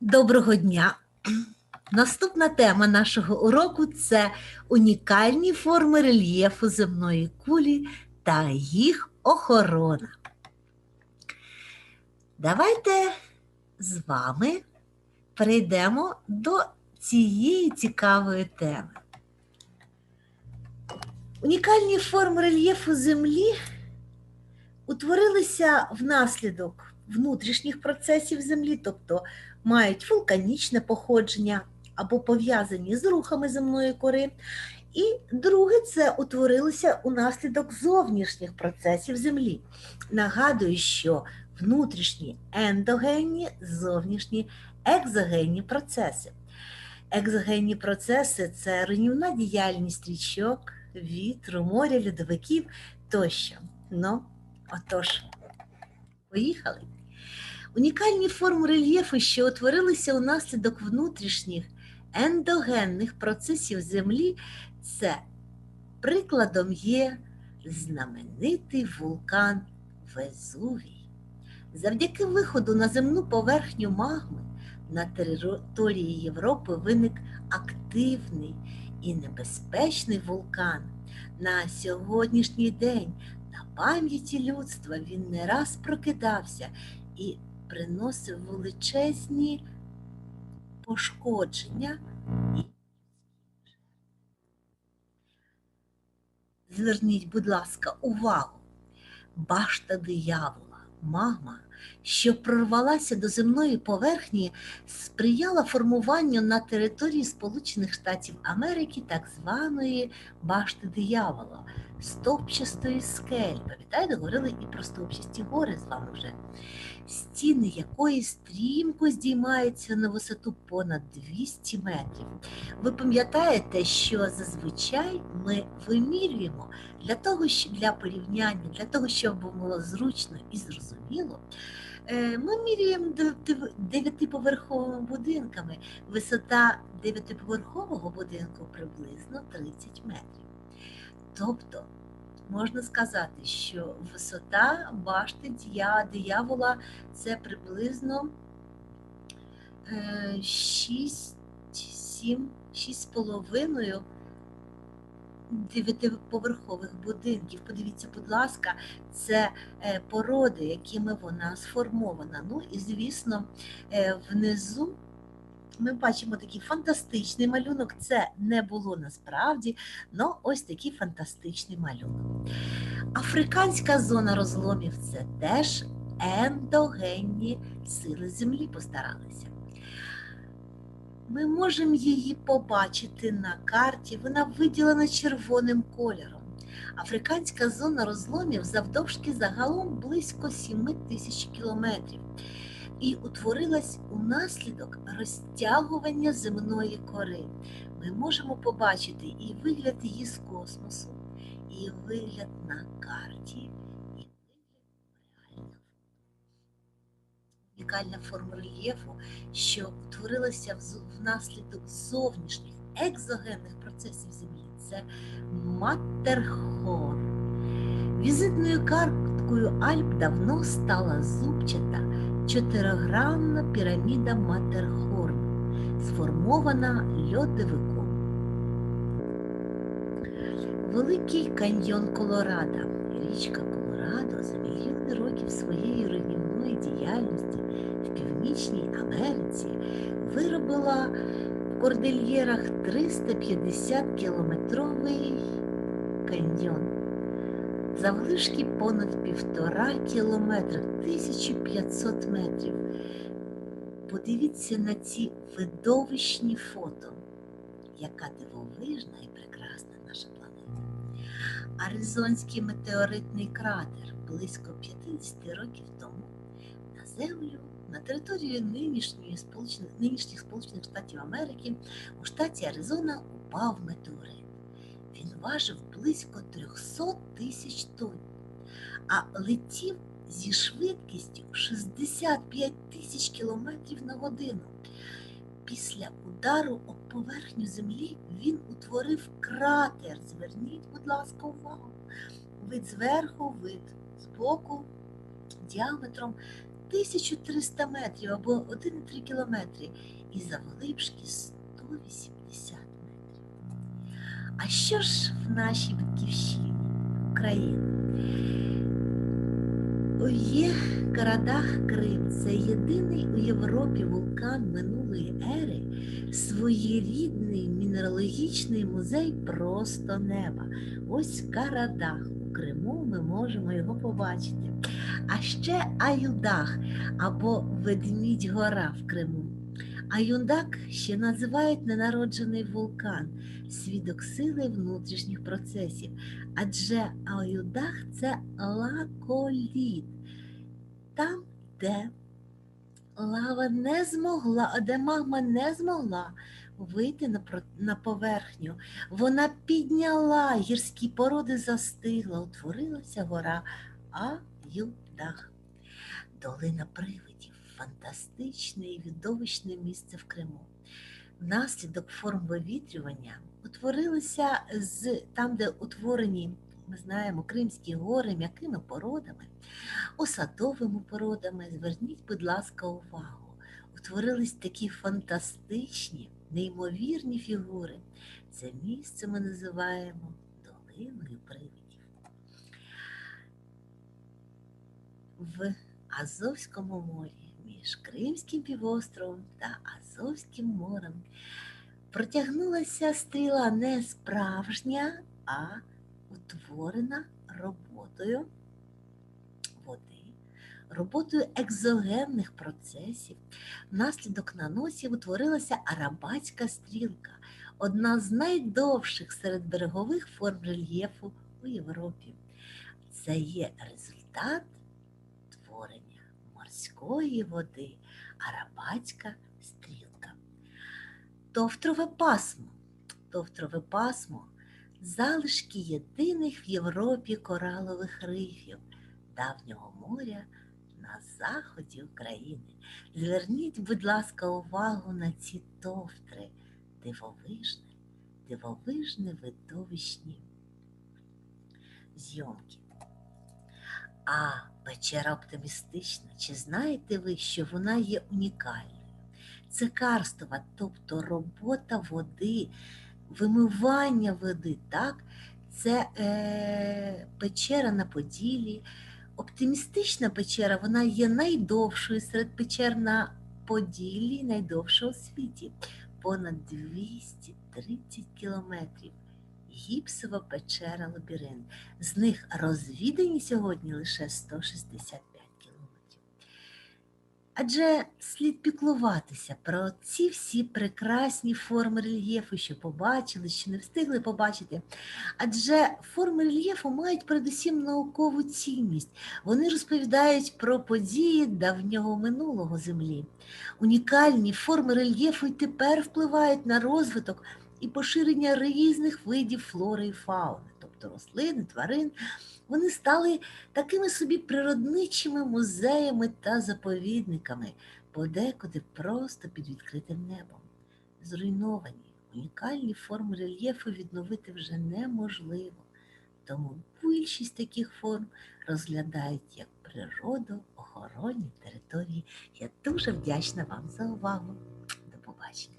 Доброго дня! Наступна тема нашого уроку це унікальні форми рельєфу земної кулі та їх охорона. Давайте з вами перейдемо до цієї цікавої теми. Унікальні форми рельєфу Землі утворилися внаслідок внутрішніх процесів Землі, тобто мають вулканічне походження або пов'язані з рухами земної кори. І друге, це утворилося унаслідок зовнішніх процесів Землі. Нагадую, що внутрішні ендогенні, зовнішні екзогенні процеси. Екзогенні процеси це руйнівна діяльність річок, вітру, моря, льодовиків тощо. Ну, отож, поїхали. Унікальні форми рельєфу, що утворилися унаслідок внутрішніх ендогенних процесів Землі, це прикладом є знаменитий вулкан Везувій. Завдяки виходу на земну поверхню магми на території Європи виник активний і небезпечний вулкан. На сьогоднішній день на пам'яті людства він не раз прокидався і приносив величезні пошкодження. і Зверніть, будь ласка, увагу. Башта диявола, магма, що прорвалася до земної поверхні, сприяла формуванню на території Сполучених Штатів Америки так званої башти диявола, стовпчастої скель. Пам'ятаєте, говорили і про стовпчасті гори з вами вже стіни якої стрімко здіймаються на висоту понад 200 метрів. Ви пам'ятаєте, що зазвичай ми вимірюємо для того, щоб для порівняння, для того, щоб було зручно і зрозуміло. Е, Ми міряємо дев'яти- дев'ятиповерховими будинками. Висота дев'ятиповерхового будинку приблизно 30 метрів. Тобто можна сказати, що висота башти диявола це приблизно 6, 7, 6,5 дев'ятиповерхових будинків. Подивіться, будь ласка, це е, породи, якими вона сформована. Ну і, звісно, е, внизу ми бачимо такий фантастичний малюнок. Це не було насправді, але ось такий фантастичний малюнок. Африканська зона розломів це теж ендогенні сили землі постаралися. Ми можемо її побачити на карті, вона виділена червоним кольором. Африканська зона розломів завдовжки загалом близько 7 тисяч кілометрів і утворилась унаслідок розтягування земної кори. Ми можемо побачити і вигляд її з космосу, і вигляд на карті, Унікальна форма рельєфу, що утворилася внаслідок зовнішніх екзогенних процесів Землі. Це Маттерхор. Візитною карткою Альп давно стала зубчата чотиригранна піраміда Маттерхорн, сформована льодовиком. Великий каньйон Колорадо. Річка Колорадо за мільйони років своєї руйнівної діяльності в Північній Америці виробила в кордильєрах 350 кілометровий каньйон. Завглишки понад півтора кілометра, 1500 метрів. Подивіться на ці видовищні фото. Яка дивовижна і прекрасна. Аризонський метеоритний кратер близько 50 років тому на Землю на територію нинішньої Сполучених, нинішніх Сполучених Штатів Америки у штаті Аризона упав метеорит. Він важив близько 300 тисяч тонн, а летів зі швидкістю 65 тисяч кілометрів на годину. Після удару об поверхню землі він утворив кратер. Зверніть, будь ласка, увагу. Вид зверху, вид збоку, діаметром 1300 метрів або 1,3 кілометри і завглибшки 180 метрів. А що ж в нашій батьківщині, Україні? Є Карадах Крим. Це єдиний у Європі вулкан минулої ери, своєрідний мінералогічний музей просто неба. Ось Карадах у Криму ми можемо його побачити. А ще Аюдах або Ведмідь Гора в Криму. Аюндак ще називають ненароджений вулкан, свідок сили внутрішніх процесів. Адже Аюдах це лаколіт. Там, де лава не змогла, де магма не змогла вийти на поверхню, вона підняла гірські породи, застигла, утворилася гора Аюдах. Долина привидів фантастичне і відовищне місце в Криму. Внаслідок форм вивітрювання утворилися з там, де утворені, ми знаємо, Кримські гори м'якими породами, осадовими породами. Зверніть, будь ласка, увагу. Утворились такі фантастичні, неймовірні фігури. Це місце ми називаємо долиною привидів. В Азовському морі між Кримським півостровом та Азовським морем протягнулася стріла не справжня, а утворена роботою води, роботою екзогенних процесів. Внаслідок наносів утворилася арабатська стрілка, одна з найдовших серед берегових форм рельєфу у Європі. Це є результат творення морської води, арабатська стрілка. Товтрове пасмо. Товтрове пасмо залишки єдиних в Європі коралових рифів давнього моря на заході України. Зверніть, будь ласка, увагу на ці товтри, дивовижне, дивовижне видовищні зйомки. А печера оптимістична. Чи знаєте ви, що вона є унікальною? Це карстова, тобто робота води, вимивання води, так? Це е, печера на Поділі. Оптимістична печера, вона є найдовшою серед печер на Поділі, найдовша у світі. Понад 230 кілометрів. Гіпсова печера лабіринт. З них розвідані сьогодні лише 165 кілометрів. Адже слід піклуватися про ці всі прекрасні форми рельєфу, що побачили, що не встигли побачити. Адже форми рельєфу мають передусім наукову цінність. Вони розповідають про події давнього минулого землі. Унікальні форми рельєфу й тепер впливають на розвиток і поширення різних видів флори і фауни, тобто рослин, тварин. Вони стали такими собі природничими музеями та заповідниками, подекуди просто під відкритим небом. Зруйновані, унікальні форми рельєфу відновити вже неможливо. Тому більшість таких форм розглядають як природоохоронні території. Я дуже вдячна вам за увагу. До побачення.